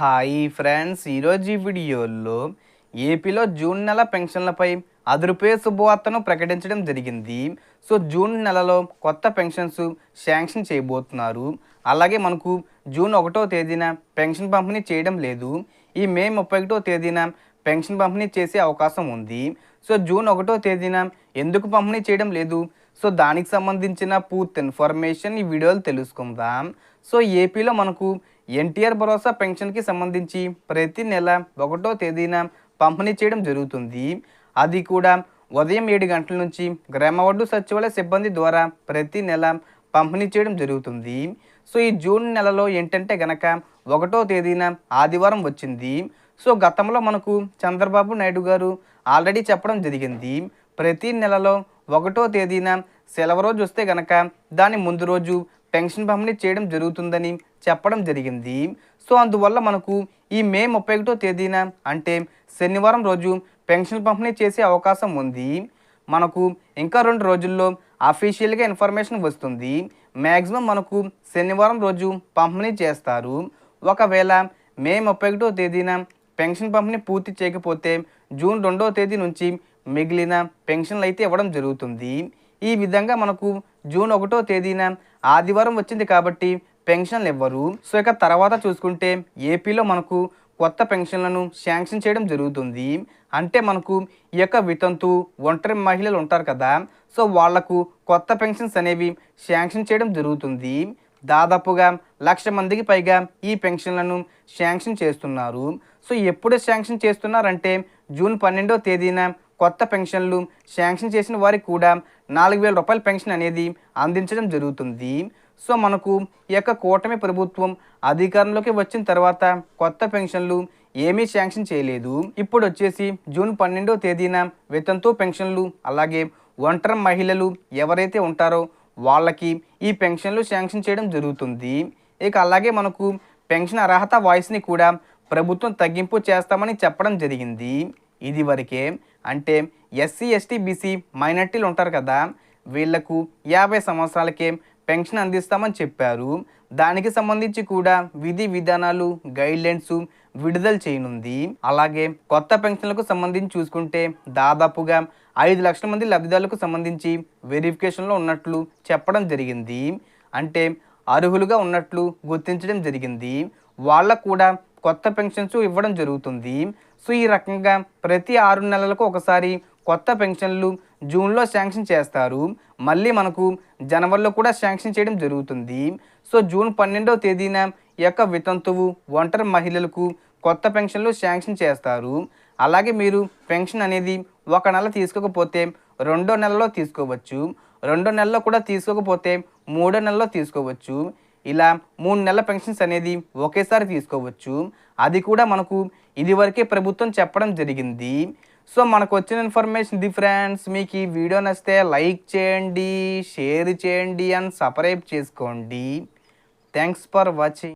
Hi friends. ఈరోజు ఈ వీడియోలో ఏపీలో జూన్ నెల పెన్షన్లపై అదురుపే శుభవార్తను ప్రకటించడం జరిగింది. సో జూన్ నెలలో కొత్త పెన్షన్స్ శాంక్షన్ చేయబోతున్నారు. అలాగే మనకు జూన్ ఒకటో తేదీన పెన్షన్ పంపిణీ చేయడం లేదు. ఈ మే ముప్పై ఒకటో తేదీన పెన్షన్ పంపిణీ చేసే అవకాశం ఉంది. సో జూన్ ఒకటో తేదీన ఎందుకు పంపిణీ చేయడం లేదు? సో దానికి సంబంధించిన పూర్తి ఇన్ఫర్మేషన్ ఈ వీడియోలో తెలుసుకుందాం. సో ఏపీలో మనకు ఎన్టీఆర్ భరోసా పెన్షన్కి సంబంధించి ప్రతి నెల ఒకటో తేదీన పంపిణీ చేయడం జరుగుతుంది. అది కూడా ఉదయం ఏడు గంటల నుంచి గ్రామవడ్డు సచివాలయ సిబ్బంది ద్వారా ప్రతి నెల పంపిణీ చేయడం జరుగుతుంది. సో ఈ జూన్ నెలలో ఏంటంటే గనక ఒకటో తేదీన ఆదివారం వచ్చింది. సో గతంలో మనకు చంద్రబాబు నాయుడు గారు ఆల్రెడీ చెప్పడం జరిగింది. ప్రతి నెలలో ఒకటో తేదీన సెలవు రోజు వస్తే గనక దాని ముందు రోజు పెన్షన్ పంపిణీ చేయడం జరుగుతుందని చెప్పడం జరిగింది. సో అందువల్ల మనకు ఈ మే ముప్పై ఒకటో తేదీన అంటే శనివారం రోజు పెన్షన్ పంపిణీ చేసే అవకాశం ఉంది. మనకు ఇంకా రెండు రోజుల్లో అఫీషియల్గా ఇన్ఫర్మేషన్ వస్తుంది. మ్యాక్సిమం మనకు శనివారం రోజు పంపిణీ చేస్తారు. ఒకవేళ మే ముప్పై ఒకటో తేదీన పెన్షన్ పంపిణీ పూర్తి చేయకపోతే జూన్ రెండో తేదీ నుంచి మిగిలిన పెన్షన్లు అయితే ఇవ్వడం జరుగుతుంది. ఈ విధంగా మనకు జూన్ ఒకటో తేదీన ఆదివారం వచ్చింది కాబట్టి పెన్షన్లు ఇవ్వరు సో ఇక తర్వాత చూసుకుంటే ఏపీలో మనకు కొత్త పెన్షన్లను శాంక్షన్ చేయడం జరుగుతుంది. అంటే మనకు ఈ యొక్క వితంతు ఒంటరి మహిళలు ఉంటారు కదా సో వాళ్ళకు కొత్త పెన్షన్స్ అనేవి శాంక్షన్ చేయడం జరుగుతుంది. దాదాపుగా లక్ష మందికి పైగా ఈ పెన్షన్లను శాంక్షన్ చేస్తున్నారు. సో ఎప్పుడు శాంక్షన్ చేస్తున్నారంటే జూన్ పన్నెండో తేదీన కొత్త పెన్షన్లు శాంక్షన్ చేసిన వారికి కూడా నాలుగు వేల రూపాయల పెన్షన్ అనేది అందించడం జరుగుతుంది. సో మనకు ఈ యొక్క కూటమి ప్రభుత్వం అధికారంలోకి వచ్చిన తర్వాత కొత్త పెన్షన్లు ఏమీ శాంక్షన్ చేయలేదు. ఇప్పుడు వచ్చేసి జూన్ పన్నెండో తేదీన వేతనతో పెన్షన్లు అలాగే ఒంటరి మహిళలు ఎవరైతే ఉంటారో వాళ్ళకి ఈ పెన్షన్లు శాంక్షన్ చేయడం జరుగుతుంది. ఇక అలాగే మనకు పెన్షన్ అర్హత వాయిస్ని కూడా ప్రభుత్వం తగ్గింపు చేస్తామని చెప్పడం జరిగింది. ఇది వరకే అంటే ఎస్సీ ఎస్టీ బీసీ మైనార్టీలు ఉంటారు కదా వీళ్ళకు యాభై సంవత్సరాలకే పెన్షన్ అందిస్తామని చెప్పారు. దానికి సంబంధించి కూడా విధి విధానాలు గైడ్లైన్స్ విడుదల చేయనుంది. అలాగే కొత్త పెన్షన్లకు సంబంధించి చూసుకుంటే దాదాపుగా ఐదు లక్షల మంది లబ్ధిదారులకు సంబంధించి వెరిఫికేషన్లో ఉన్నట్లు చెప్పడం జరిగింది. అంటే అర్హులుగా ఉన్నట్లు గుర్తించడం జరిగింది. వాళ్ళకు కూడా కొత్త పెన్షన్స్ ఇవ్వడం జరుగుతుంది. సో ఈ రకంగా ప్రతి ఆరు నెలలకు ఒకసారి కొత్త పెన్షన్లు జూన్లో శాంక్షన్ చేస్తారు. మళ్ళీ మనకు జనవరిలో కూడా శాంక్షన్ చేయడం జరుగుతుంది. సో జూన్ పన్నెండవ తేదీన ఈ యొక్క వితంతువు ఒంటరి మహిళలకు కొత్త పెన్షన్లు శాంక్షన్ చేస్తారు. అలాగే మీరు పెన్షన్ అనేది ఒక నెల తీసుకోకపోతే రెండో నెలలో తీసుకోవచ్చు. రెండో నెలలో కూడా తీసుకోకపోతే మూడో నెలలో తీసుకోవచ్చు. ఇలా మూడు నెలల పెన్షన్స్ అనేది ఒకేసారి తీసుకోవచ్చు. అది కూడా మనకు ఇదివరకే ప్రభుత్వం చెప్పడం జరిగింది. సో మనకు వచ్చిన ఇన్ఫర్మేషన్ ఇది ఫ్రెండ్స్ మీకు ఈ వీడియో నచ్చితే లైక్ చేయండి షేర్ చేయండి అండ్ సబ్స్క్రైబ్ చేసుకోండి. Thanks for watching.